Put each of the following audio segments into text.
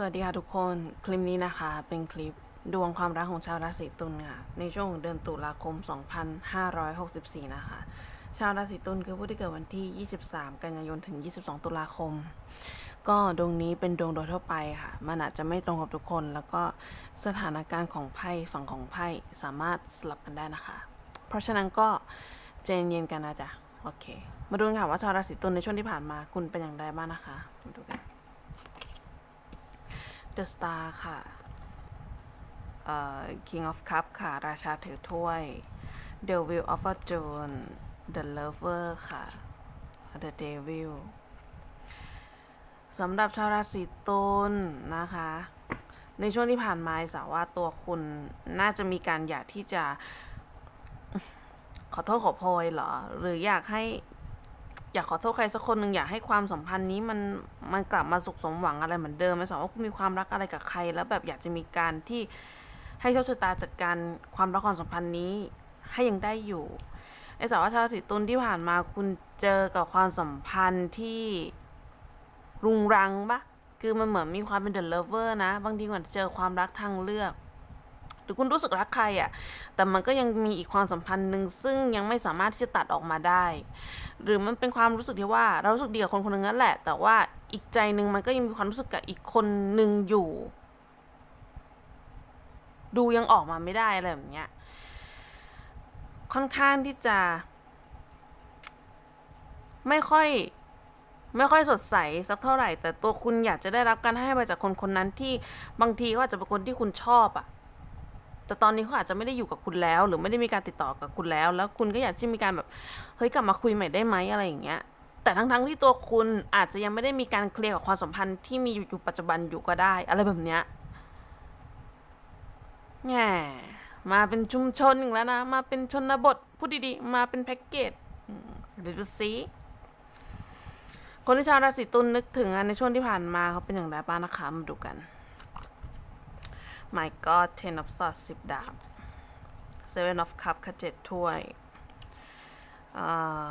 สวัสดีค่ะทุกคนคลิปนี้นะคะ เป็นคลิปดวงความรักของชาวราศีตุลค่ะในช่วงของเดือนตุลาคม 2564 นะคะ ชาวราศีตุลคือผู้ที่เกิดวันที่ 23 กันยายนถึง 22 ตุลาคม ก็ดวงนี้เป็นดวงโดยทั่วไปค่ะ มันอาจจะไม่ตรงกับทุกคน แล้วก็สถานการณ์ของไพ่ฝั่งของไพ่สามารถสลับกันได้นะคะ เพราะฉะนั้นก็ใจเย็นๆกันนะจ๊ะโอเค มาดูกันค่ะว่าชาวราศีตุลในช่วงที่ผ่านมาคุณเป็นอย่างไรบ้างนะคะมาดูกัน The Star ค่ะเอ่อ King of Cup ค่ะ ราชาถือถ้วย The Wheel of Fortune The Lover ค่ะ The Devil สำหรับชาวราศีตุลนะคะ ในช่วงที่ผ่านมาสาว่าตัวคุณน่าจะมีการอยากที่จะขอโทษขอโพยเหรอ หรืออยากให้ อยากขอโทษใครสักคนหนึ่งอยากให้ความสัมพันธ์นี้มันมันกลับมาสุขสมหวังอะไรเหมือนเดิมไม่สมว่าคุณมีความรักอะไรกับใคร แล้วแบบอยากจะมีการที่ให้โชคชะตาจัดการความรักความสัมพันธ์นี้ให้ยังได้อยู่ไอ้สาวว่าชาวราศีตุลที่ผ่านมาคุณเจอกับความสัมพันธ์ที่รุงรังปะคือมันเหมือนมีความเป็นเด e ะเลเวอร์นะ บางทีมันเจอความรักทางเลือก รือคุณรู้สึกรักใครอะ่ะ แต่มันก็ยังมีอีกความสัมพันธ์หนึ่งซึ่งยังไม่สามารถที่จะตัดออกมาได้ หรือมันเป็นความรู้สึกที่ว่าเรารู้สึกดีกับคนคนนึงนั่นแหละ แต่ว่าอีกใจหนึ่งมันก็ยังมีความรู้สึกกับอีกคนหนึ่งอยู่ ดูยังออกมาไม่ได้อะไรแบบเนี้ย ค่อนข้างที่จะ ไม่ค่อยไม่ค่อยสดใสสักเท่าไหร่ แต่ตัวคุณอยากจะได้รับการให้ไปจากคนคนนั้นที่บางทีเขาอาจจะเป็นคนที่คุณชอบอะ แต่ตอนนี้เขาอาจจะไม่ได้อยู่กับคุณแล้ว หรือไม่ได้มีการติดต่อกับคุณแล้ว แล้วคุณก็อยากที่มีการแบบเฮ้ยกลับมาคุยใหม่ได้ไหมอะไรอย่างเงี้ยแต่ทั้งๆที่ตัวคุณอาจจะยังไม่ได้มีการเคลียร์กับความสัมพันธ์ที่มีอยู่อยู่ปัจจุบันอยู่ก็ได้ อะไรแบบเนี้ยแหมมาเป็นชุมชนอีกแล้วนะ มาเป็นชนบทพูดดีๆ มาเป็นแพ็กเกจอืมเดี๋ยวดูซิคนที่ชาวราศีตุลนึกถึงในช่วงที่ผ่านมาเขาเป็นอย่างไรบ้างนะคะมาดูกัน My God Ten of Swords สิบดาบ Seven of Cups ค่ะเจ็ดถ้วยเอ่อ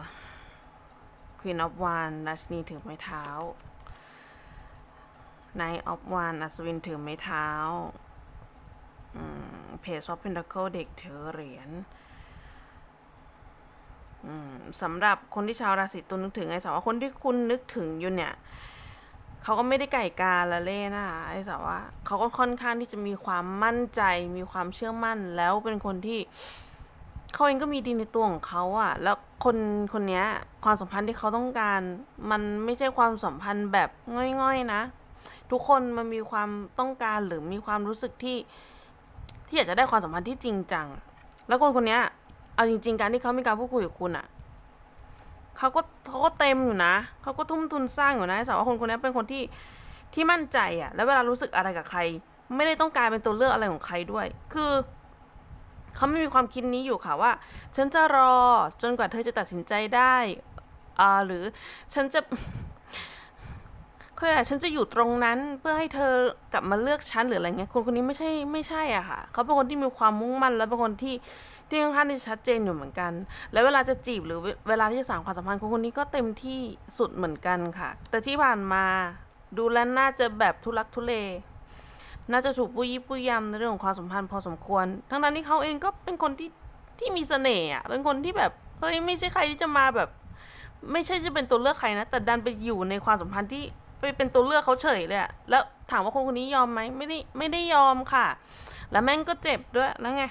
Queen of Wands ราชินีถือไม้เท้า Knight of Wands อัศวินถือไม้เท้า Page of Pentacle เด็กถือเหรียญสำหรับคนที่ชาวราศีตุลนึกถึงไอ้สาวว่าคนที่คุณนึกถึงอยู่เนี่ย เขาก็ไม่ได้ไก่กาละเล่นะคะไอ้สาวว่าเขาก็ค่อนข้างที่จะมีความมั่นใจ มีความเชื่อมั่นแล้วเป็นคนที่เขาเองก็มีดีในตัวของเขาอะแล้วคนคนนี้ความสัมพันธ์ที่เขาต้องการ มันไม่ใช่ความสัมพันธ์แบบง่อยๆนะ ทุกคนมันมีความต้องการหรือมีความรู้สึกที่ ที่อยากจะได้ความสัมพันธ์ที่จริงจัง แล้วคนคนนี้เอาจริง ๆ การที่เขามีการพูดคุยกับคุณอะ เขาก็เขาก็เต็มอยู่นะเขาก็ทุ่มทุนสร้างอยู่นะแต่ว่าคนคนนี้เป็นคนที่ที่มั่นใจอะแล้วเวลารู้สึกอะไรกับใคร ไม่ได้ต้องการเป็นตัวเลือกอะไรของใครด้วย คือเขาไม่มีความคิดนี้อยู่ค่ะว่า ฉันจะรอจนกว่าเธอจะตัดสินใจได้อ่าหรือฉันจะเขาเรียกอะฉันจะอยู่ตรงนั้นเพื่อให้เธอกลับมาเลือกฉันหรืออะไรเงี้ยคนคนนี้ไม่ใช่ไม่ใช่อะค่ะ เขาเป็นคนที่มีความมุ่งมั่น และเป็นคนที่ ที่ค่อนข้างที่ชัดเจนอยู่เหมือนกัน แล้วเวลาจะจีบหรือเวลาที่จะสานความสัมพันธ์คนคนนี้ก็เต็มที่สุดเหมือนกันค่ะ แต่ที่ผ่านมาดูแลน่าจะแบบทุลักทุเล น่าจะถูกปุยยี่ปุยยำในเรื่องของความสัมพันธ์พอสมควร ทั้งนั้นที่เขาเองก็เป็นคนที่ที่มีเสน่ห์อะ เป็นคนที่แบบเฮ้ยไม่ใช่ใครที่จะมาแบบ ไม่ใช่จะเป็นตัวเลือกใครนะ แต่ดันไปอยู่ในความสัมพันธ์ที่ไปเป็นตัวเลือกเขาเฉยเลยอะแล้วถามว่าคนคนนี้ยอมไหมไม่ได้ไม่ได้ยอมค่ะ แล้วแม่งก็เจ็บด้วยแล้วไง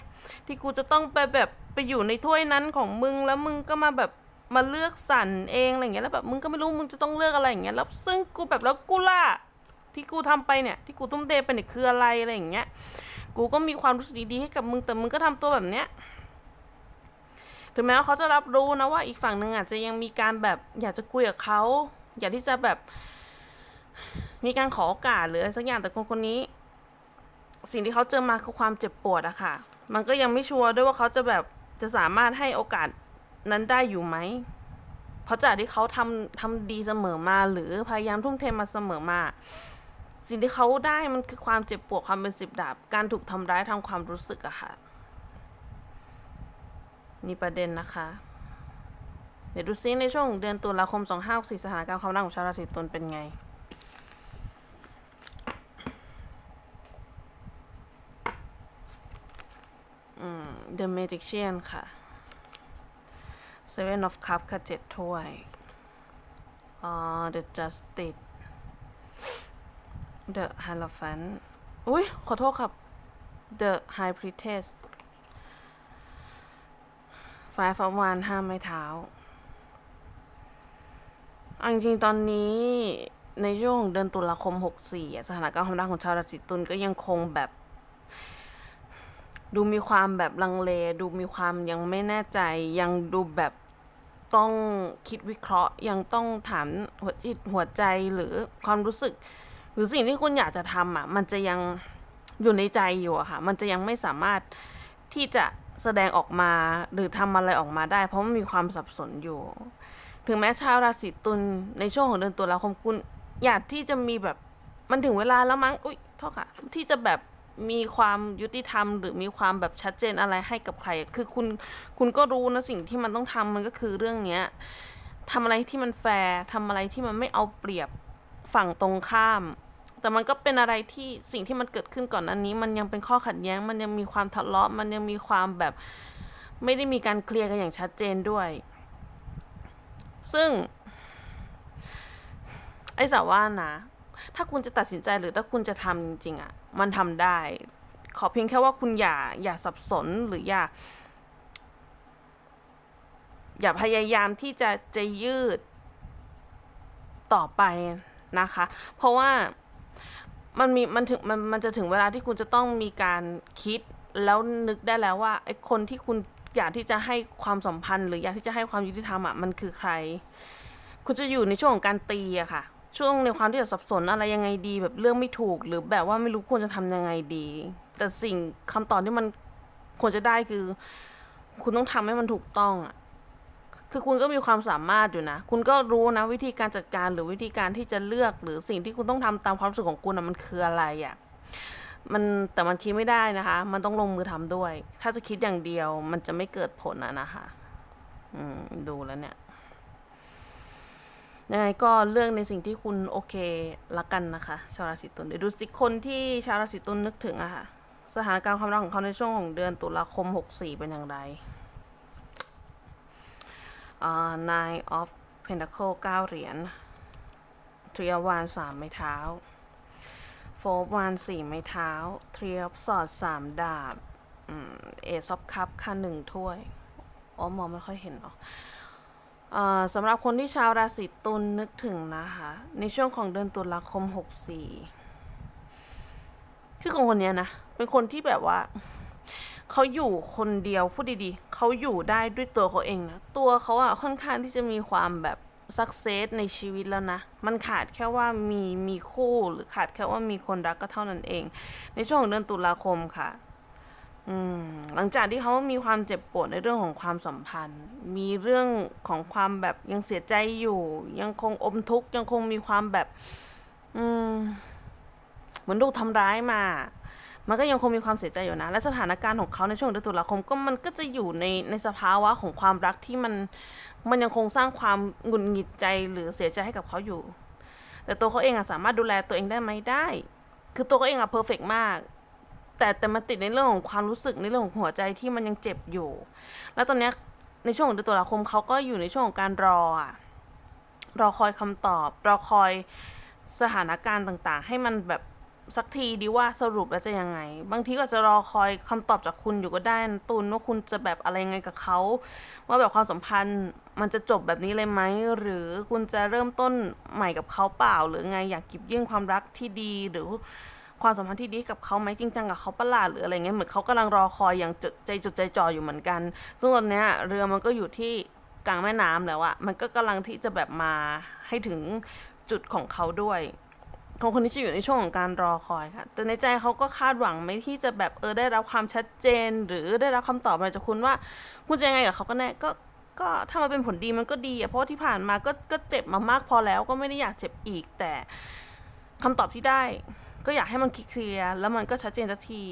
ที่กูจะต้องไปแบบไปอยู่ในถ้วยนั้นของมึงแล้วมึงก็มาแบบมาเลือกสรรเองอะไรเงี้ยแล้วแบบมึงก็ไม่รู้มึงจะต้องเลือกอะไรอย่างเงี้ยแล้วซึ่งกูแบบแล้วกูล่ะที่กูทำไปเนี่ยที่กูตุ้มเทไปเนี่ยคืออะไรอะไรอย่างเงี้ยกูก็มีความรู้สึกดีๆให้กับมึงแต่มึงก็ทำตัวแบบเนี้ยถึงแม้ว่าเขาจะรับรู้นะว่าอีกฝั่งหนึ่งอาจจะยังมีการแบบอยากจะคุยกับเขาอยากที่จะแบบ มีการขอโอกาสหรืออะไรสักอย่างแต่คนคนนี้ สิ่งที่เขาเจอมาคือความเจ็บปวดอะค่ะ มันก็ยังไม่ชัวร์ด้วยว่าเขาจะแบบจะสามารถให้โอกาสนั้นได้อยู่ไหม เพราะจากที่เขาทำทำดีเสมอมา หรือพยายามทุ่มเทมาเสมอมา สิ่งที่เขาได้มันคือความเจ็บปวดความเป็นสิบดาบ การถูกทำร้ายทางความรู้สึกอะค่ะ นี่ประเด็นนะคะ เดี๋ยวดูซิในช่วงเดือนตุลาคม 2564สถานการณ์ความรักของชาวราศีตุลเป็นไง The Magician ค่ะ Seven of Cups ค่ะเจ็ดถ้วยอ่า The Justice The Hierophant อุ้ยขอโทษครับ The High Priestess Five of Wands ห้ามไม้เท้าเอาจริงตอนนี้ในช่วงเดือนตุลาคม 64 สถานการณ์ความรักของชาวราศีตุลก็ยังคงแบบ ดูมีความแบบลังเล ดูมีความยังไม่แน่ใจ ยังดูแบบต้องคิดวิเคราะห์ ยังต้องถามหัวจิตหัวใจหรือความรู้สึก หรือสิ่งที่คุณอยากจะทำอะ มันจะยังอยู่ในใจอยู่อะค่ะ มันจะยังไม่สามารถที่จะแสดงออกมาหรือทำอะไรออกมาได้ เพราะมันมีความสับสนอยู่ ถึงแม้ชาวราศีตุลในช่วงของเดือนตุลาคมคุณอยากที่จะมีแบบมันถึงเวลาแล้วมั้ง อุ้ยโทษค่ะ ที่จะแบบ มีความยุติธรรม หรือมีความแบบชัดเจนอะไรให้กับใคร คือคุณคุณก็รู้นะสิ่งที่มันต้องทำมันก็คือเรื่องเนี้ยทำอะไรที่มันแฟร์ทำอะไรที่มันไม่เอาเปรียบฝั่งตรงข้าม แต่มันก็เป็นอะไรที่สิ่งที่มันเกิดขึ้นก่อนอันนี้ มันยังเป็นข้อขัดแย้ง มันยังมีความทะเลาะ มันยังมีความแบบไม่ได้มีการเคลียร์กันอย่างชัดเจนด้วย ซึ่ง ไอ้สาว่านะ ถ้าคุณจะตัดสินใจหรือถ้าคุณจะทำจริงๆอะ่ะ มันทำได้ ขอเพียงแค่ว่าคุณอย่าอย่าสับสนหรืออย่า อย่าพยายามที่จะจะยืดต่อไปนะคะ เพราะว่ามันมีมันถึงมันมันจะถึงเวลาที่คุณจะต้องมีการคิดแล้วนึกได้แล้วว่าไอ้คนที่คุณอยากที่จะให้ความสัมพันธ์ หรืออยากที่จะให้ความยุติธรรมอะมันคือใคร คุณจะอยู่ในช่วงของการตีอะค่ะ ช่วงในความที่จะสับสนอะไรยังไงดี แบบเรื่องไม่ถูก หรือแบบว่าไม่รู้ควรจะทำยังไงดี แต่สิ่งคำตอบที่มันควรจะได้คือ คุณต้องทำให้มันถูกต้องอะคือคุณก็มีความสามารถอยู่นะ คุณก็รู้นะ วิธีการจัดการหรือวิธีการที่จะเลือก หรือสิ่งที่คุณต้องทำตามความรู้สึกของคุณอะมันคืออะไรอะมันแต่มันคิดไม่ได้นะคะ มันต้องลงมือทำด้วย ถ้าจะคิดอย่างเดียว มันจะไม่เกิดผลอะนะคะ อืม ดูแล้วเนี่ย ยังไงก็เลือกในสิ่งที่คุณโอเคละกันนะคะ ชาวราศีตุลเดี๋ยวดูสิคนที่ชาวราศีตุลนึกถึงอะค่ะ สถานการณ์ความรักของเขาในช่วงของเดือนตุลาคม 64 เป็นอย่างไรอ่า nine of pentacle 9 เหรียญ three of wands สามไม้เท้า four of wands สี่ไม้เท้า three of swords สามดาบอืม ace of cup ค่ะหนึ่งถ้วย อ๋อ มองไม่ค่อยเห็นหรอเอ่อ สำหรับคนที่ชาวราศีตุลนึกถึงนะคะ ในช่วงของเดือนตุลาคม 64 คือคนคนนี้นะ เป็นคนที่แบบว่าเขาอยู่คนเดียวพูดดีๆ เขาอยู่ได้ด้วยตัวเขาเองนะ ตัวเขาอะค่อนข้างที่จะมีความแบบสักเซสในชีวิตแล้วนะ มันขาดแค่ว่ามีมีคู่หรือขาดแค่ว่ามีคนรักก็เท่านั้นเอง ในช่วงของเดือนตุลาคมค่ะ หลังจากที่เขามีความเจ็บปวดในเรื่องของความสัมพันธ์ มีเรื่องของความแบบยังเสียใจอยู่ ยังคงอมทุกข์ยังคงมีความแบบ อืมเหมือนถูกทำร้ายมา มันก็ยังคงมีความเสียใจอยู่นะ และสถานการณ์ของเขาในช่วงเดือนตุลาคมก็มันก็จะอยู่ในในสภาวะของความรักที่มันมันยังคงสร้างความหงุดหงิดใจหรือเสียใจให้กับเขาอยู่ แต่ตัวเขาเองอะสามารถดูแลตัวเองได้ไหมได้ คือตัวเขาเองอะเพอร์เฟกมาก แต่แต่มันติดในเรื่องของความรู้สึกในเรื่องของหัวใจที่มันยังเจ็บอยู่ แล้วตอนนี้ในช่วงของเดือนตุลาคมเขาก็อยู่ในช่วงของการรออะรอคอยคำตอบ รอคอยสถานการณ์ต่างๆ ให้มันแบบสักทีดีว่าสรุปแล้วจะยังไง บางทีก็จะรอคอยคำตอบจากคุณอยู่ก็ได้นะตุนว่าคุณจะแบบอะไรยังไงกับเขาว่าแบบความสัมพันธ์มันจะจบแบบนี้เลยไหมหรือคุณจะเริ่มต้นใหม่กับเขาเปล่า หรือไงอยากกิบยื่นความรักที่ดีหรือ ความสัมพันธ์ที่ดีกับเขาไหมจริงจังกับเขาประหลาดหรืออะไรเงี้ยเหมือนเขากำลังรอคอยอย่างจดใจจดใจจ่ออยู่เหมือนกัน ซึ่งตอนเนี้ยเรือมันก็อยู่ที่กลางแม่น้ำแล้วอะมันก็กำลังที่จะแบบมาให้ถึงจุดของเขาด้วยของคนที่จะอยู่ในช่วงของการรอคอยค่ะ แต่ในใจเขาก็คาดหวังไหมที่จะแบบเออได้รับความชัดเจน หรือได้รับคำตอบมาจากคุณว่าคุณจะยังไงกับเขาก็แน่ก็ก็ถ้ามันเป็นผลดีมันก็ดีอะเพราะที่ผ่านมาก็ก็เจ็บมามากพอแล้วก็ไม่ได้อยากเจ็บอีกแต่คำตอบที่ได้ ก็อยากให้มันเคลียร์แล้วมันก็ชัดเจนสักที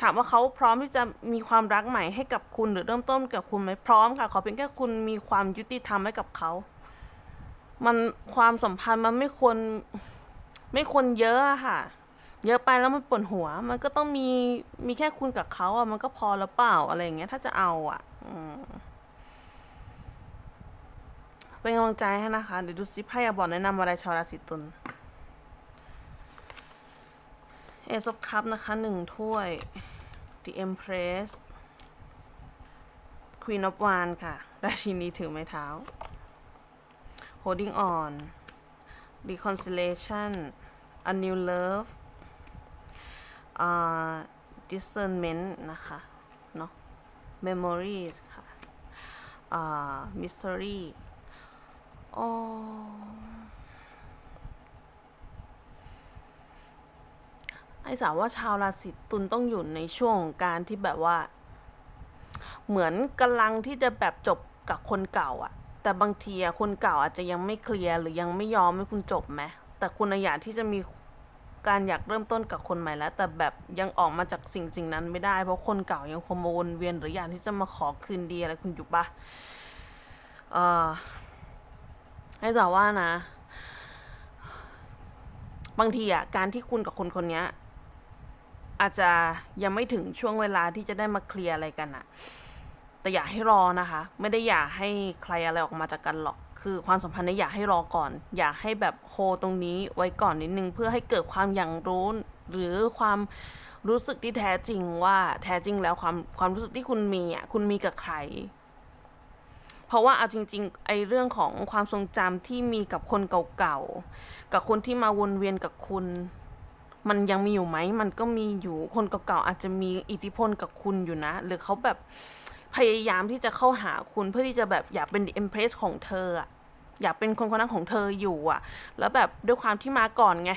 ถามว่าเขาพร้อมที่จะมีความรักใหม่ให้กับคุณหรือเริ่มต้นกับคุณไหมพร้อมค่ะ ขอเพียงแค่คุณมีความยุติธรรมให้กับเขา มันความสัมพันธ์มันไม่ควรไม่ควรเยอะอะค่ะ เยอะไปแล้วมันปวดหัว มันก็ต้องมีมีแค่คุณกับเขาอะมันก็พอแล้วเปล่าอะไรอย่างเงี้ย ถ้าจะเอาอะอเป็นกำลังใจให้นะคะ เดี๋ยวดูซิไพ่บอกแนะนำอะไรชาวราศีตุล เอซอฟคัพนะคะหนึ่งถ้วย The Empress Queen of Wands ค่ะ ราชินีถือไม้เท้า Holding on Reconciliation A New Love อ่า Discernment นะคะเนาะ Memories ค่ะอ่า Mystery โอ้ ไอ้สาวว่าชาวราศีตุลต้องอยู่ในช่วงของการที่แบบว่า เหมือนกำลังที่จะแบบจบกับคนเก่าอะแต่บางทีอะคนเก่าอาจจะยังไม่เคลียร์หรือยังไม่ยอมให้คุณจบไหมแต่คุณอยากที่จะมีการอยากเริ่มต้นกับคนใหม่แล้ว แต่แบบยังออกมาจากสิ่งสิ่งนั้นไม่ได้ เพราะคนเก่ายังคงมาวนเวียนหรืออยากที่จะมาขอคืนดีอะไรคุณอยู่ปะเออให้สาวว่านะ บางทีอะการที่คุณกับคนคนนี้ อาจจะยังไม่ถึงช่วงเวลาที่จะได้มาเคลียร์อะไรกันอะแต่อยากให้รอนะคะ ไม่ได้อยากให้ใครอะไรออกมาจากกันหรอก คือความสัมพันธ์เนี่ยอยากให้รอก่อน อยากให้แบบโฮตรงนี้ไว้ก่อนนิดนึง เพื่อให้เกิดความอย่างรู้หรือความรู้สึกที่แท้จริงว่าแท้จริงแล้วความความรู้สึกที่คุณมีอะคุณมีกับใคร เพราะว่าเอาจริง ๆ ไอ้เรื่องของความทรงจำที่มีกับคนเก่าๆ กับคนที่มาวนเวียนกับคุณ มันยังมีอยู่ไหม มันก็มีอยู่ คนเก่าๆอาจจะมีอิทธิพลกับคุณอยู่นะ หรือเขาแบบพยายามที่จะเข้าหาคุณเพื่อที่จะแบบอยากเป็น the empress ของเธออะอยากเป็นคนคนนั้นของเธออยู่อะแล้วแบบด้วยความที่มาก่อนไง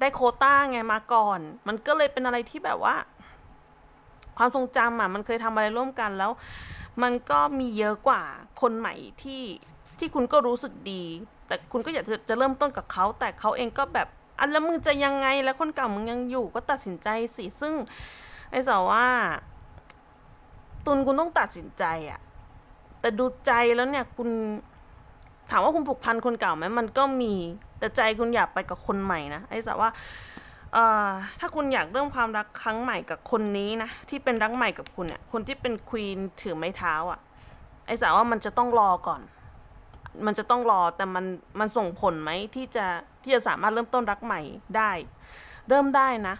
ได้โคต้าไงมาก่อน มันก็เลยเป็นอะไรที่แบบว่า ความทรงจำอะมันเคยทำอะไรร่วมกันแล้ว มันก็มีเยอะกว่าคนใหม่ที่ที่คุณก็รู้สึกดี แต่คุณก็อยากจะจะเริ่มต้นกับเขา แต่เขาเองก็แบบ อันแล้วมึงจะยังไงแล้วคนเก่ามึงยังอยู่ก็ตัดสินใจสิซึ่ง ไอ้สาวว่า ตุนคุณต้องตัดสินใจอะแต่ดูใจแล้วเนี่ยคุณถามว่าคุณผูกพันคนเก่าไหมมันก็มี แต่ใจคุณอยากไปกับคนใหม่นะไอ้สาวว่าเออถ้าคุณอยากเริ่มความรักครั้งใหม่กับคนนี้นะที่เป็นรักใหม่กับคุณเนี่ยคนที่เป็นควีนถือไม้เท้าอะไอ้สาวว่ามันจะต้องรอก่อน มันจะต้องรอแต่มันมันส่งผลไหมที่จะ ที่จะสามารถเริ่มต้นรักใหม่ได้ เริ่มได้นะ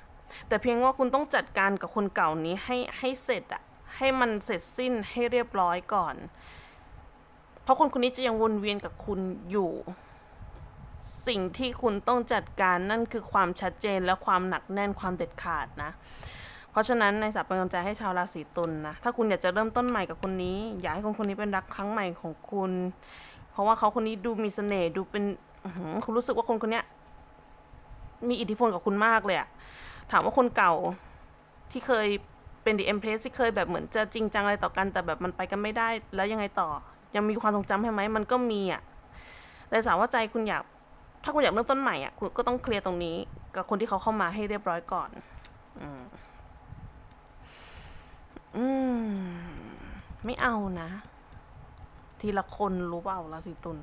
แต่เพียงว่าคุณต้องจัดการกับคนเก่านี้ให้ให้เสร็จอะให้มันเสร็จสิ้นให้เรียบร้อยก่อน เพราะคนคนนี้จะยังวนเวียนกับคุณอยู่ สิ่งที่คุณต้องจัดการนั่นคือความชัดเจนและความหนักแน่นความเด็ดขาดนะเพราะฉะนั้นในสัปเป็นกำลังใจให้ชาวราศีตุลนนะถ้าคุณอยากจะเริ่มต้นใหม่กับคนนี้ อยากให้คนคนนี้เป็นรักครั้งใหม่ของคุณ เพราะว่าเขาคนนี้ดูมีเสน่ห์ดูเป็น คุณรู้สึกว่าคนคนเนี้ย มีอิทธิพลกับคุณมากเลยอะถามว่าคนเก่าที่เคยเป็นดีเอ็มเพลสที่เคยแบบเหมือนจะจริงจังอะไรต่อกัน แต่แบบมันไปกันไม่ได้ แล้วยังไงต่อ ยังมีความทรงจำให้ไหมมันก็มีอะแต่สาวว่าใจคุณอยาก ถ้าคุณอยากเริ่มต้นใหม่อะคุณก็ต้องเคลียร์ตรงนี้ กับคนที่เขาเข้ามาให้เรียบร้อยก่อน อืมอืมไม่เอานะ ทีละคนรู้เปล่าราศีตุล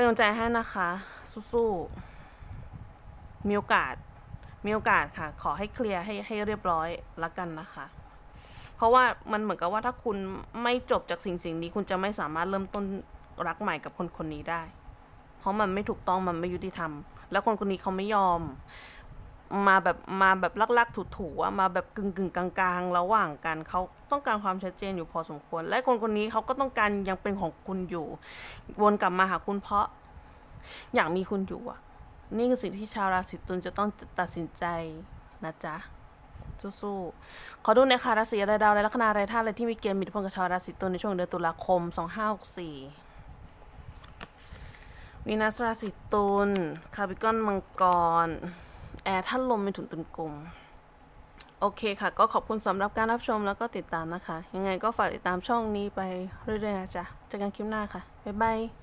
เป็นกำลังใจให้นะคะ สู้ๆมีโอกาส มีโอกาสค่ะ ขอให้เคลียร์ให้ให้เรียบร้อยละกันนะคะ เพราะว่ามันเหมือนกับว่าถ้าคุณไม่จบจากสิ่งสิ่งนี้ คุณจะไม่สามารถเริ่มต้นรักใหม่กับคนคนนี้ได้ เพราะมันไม่ถูกต้องมันไม่ยุติธรรม แล้วคนคนนี้เขาไม่ยอม มาแบบมาแบบลักๆถูๆอะมาแบบกึ่งกึ่งๆกลางๆ ระหว่างกันเขาต้องการความชัดเจนอยู่พอสมควร และคนคนนี้เขาก็ต้องการยังเป็นของคุณอยู่ วนกลับมาหาคุณเพราะ อยากมีคุณอยู่อะนี่คือสิ่งที่ชาวราศีตุลจะต้องตัดสินใจนะจ๊ะสู้ๆขอดูในค่ะราศีอะไรดาวอะไรลัคนาอะไรท่าอะไรที่มีเกณฑ์มีอิทธิพลกับชาวราศีตุลในช่วงเดือนตุลาคม 2564วีนัสราศีตุลคาร์บิกอนมังกร แอร์ท่านลมเป็นถุนตุนกลม โอเคค่ะ ก็ขอบคุณสำหรับการรับชมแล้วก็ติดตามนะคะ ยังไงก็ฝากติดตามช่องนี้ไปเรื่อยๆนะจ๊ะเจอกันคลิปหน้าค่ะ บ๊ายบาย